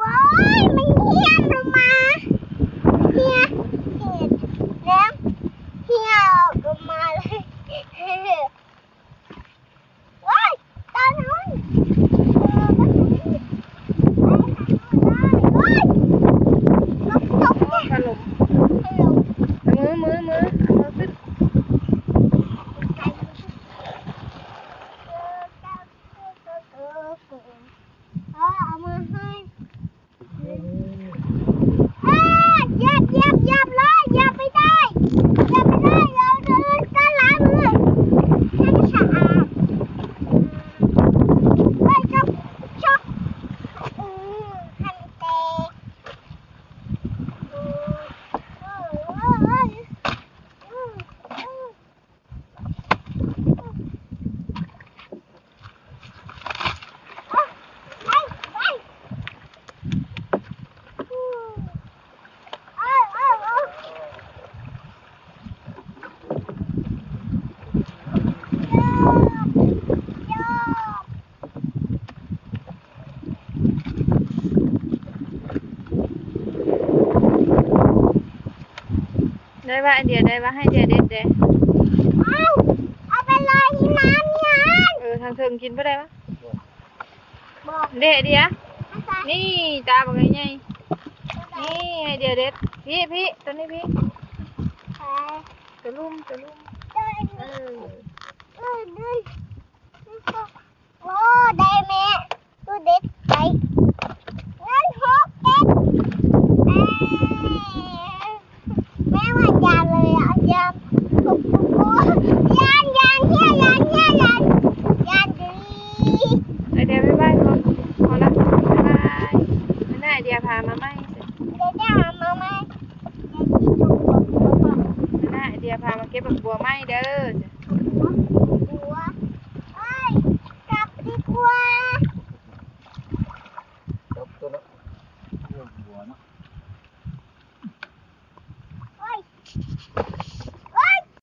ว้ายมันเยี่ยมรู้ไหม ได้ว่าไอเดียได้ว่าให้เดียเด็ดเด้เอาเอาไปเลยที่น้ำเนี่ยเออทางเทิงกินบ่ได้ปะบอกเด้เดียอาจารย์นี่ตาบอกไงไงนี่ไอเดียเด็ดพี่พี่ตัวนี้พี่ไปตัวลุ่มตัวลุ่ม จ้ามาไหมนะไอเดียพามาเก็บผักัวไหมเด้อบัวเอ้ยกลับที่กัวแล้วเรื่องบัวนาะ เอ้